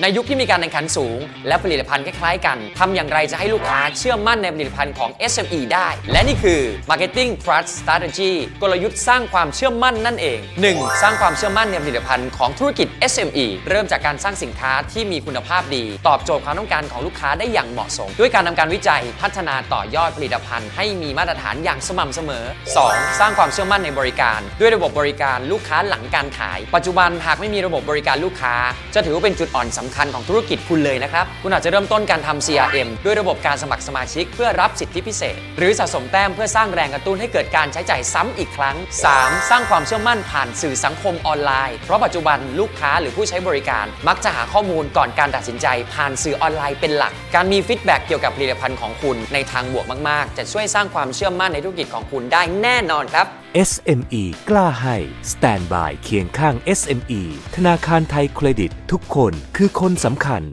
ในยุคที่มีการแข่งขันสูง และผลิตภัณฑ์คล้ายๆกันทำอย่างไรจะให้ลูกค้าเชื่อมั่นในผลิตภัณฑ์ของ SME ได้ และนี่คือ Marketing Trust Strategy กลยุทธ์สร้างความเชื่อมั่นนั่นเอง 1. สร้างความเชื่อมั่นในผลิตภัณฑ์ของธุรกิจ SME เริ่มจากการสร้างสินค้าที่มีคุณภาพดี ตอบโจทย์ความต้องการของลูกค้าได้อย่างเหมาะสม ด้วยการทำการวิจัยพัฒนาต่อยอดผลิตภัณฑ์ให้มีมาตรฐานอย่างสม่ำเสมอ 2. สร้างความเชื่อมั่นในบริการ ด้วยระบบบริการลูกค้าหลังการขาย ปัจจุบันหากไม่มีระบบบริการลูกค้า จะถือว่าเป็นจุดอ่อนสำคัญของธุรกิจคุณเลยนะครับ คุณอาจจะเริ่มต้นการทำ CRM ด้วยระบบการสมัครสมาชิก เพื่อรับสิทธิพิเศษ หรือสะสมแต้มเพื่อสร้างแรงกระตุ้นให้เกิดการใช้จ่ายซ้ำอีกครั้ง 3. สร้างความเชื่อมั่นผ่านสื่อสังคมออนไลน์ เพราะปัจจุบันลูกค้าหรือผู้ใช้บริการ มักจะหาข้อมูลก่อนการตัดสินใจ ผ่านสื่อออนไลน์เป็นหลัก การมีฟีดแบ็กเกี่ยวกับผลิตภัณฑ์ของคุณในทางบวกมาก ๆ จะช่วยสร้างความเชื่อมั่นในธุรกิจของคุณได้แน่นอนครับ SME กล้าให้ Stand by เคียงข้าง SME ธนาคารไทยเครดิต ทุกคนคือคนสำคัญ